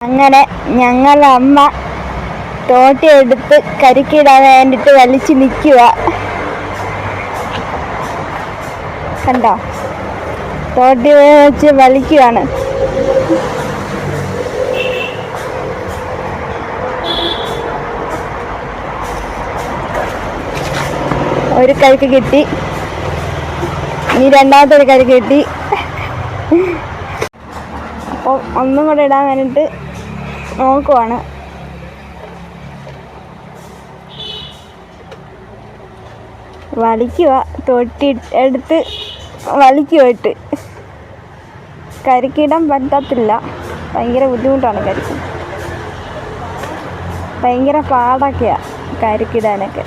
അങ്ങനെ ഞങ്ങളുടെ അമ്മ തോട്ടി എടുത്ത് കരിക്കിടാൻ വേണ്ടിട്ട് വലിച്ചു നിൽക്കുക കണ്ടോ? തോട്ടി വെച്ച് വലിക്കുകയാണ് ഒരു കരിക്ക് കിട്ടി. ഇനി രണ്ടാമത്തെ ഒരു കരിക്ക് കിട്ടി. അപ്പോൾ ഒന്നും കൂടെ ഇടാൻ വേണ്ടിയിട്ട് നോക്കുവാണ്. വലിക്കുക തൊട്ടി എടുത്ത് വലിക്കുക ഇട്ട് കരിക്കിടാൻ പറ്റത്തില്ല. ഭയങ്കര ബുദ്ധിമുട്ടാണ് കരിക്ക്. ഭയങ്കര പാടൊക്കെയാണ് കരിക്കിടാനൊക്കെ.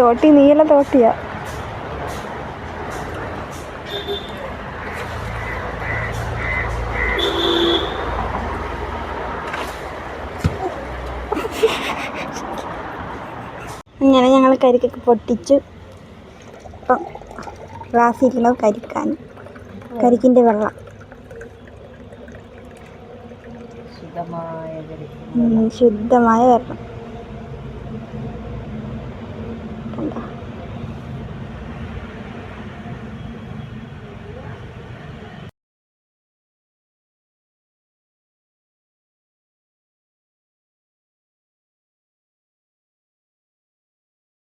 തോട്ടി നീല തോട്ടിയാ. ഇങ്ങനെ ഞങ്ങൾ കരിക്കൊക്കെ പൊട്ടിച്ചു. ഇപ്പം ഗ്ലാസ്സിരിക്കുന്നത് കരിക്കാൻ. കരിക്കിന്റെ വെള്ളം. ശുദ്ധമായ വെള്ളം.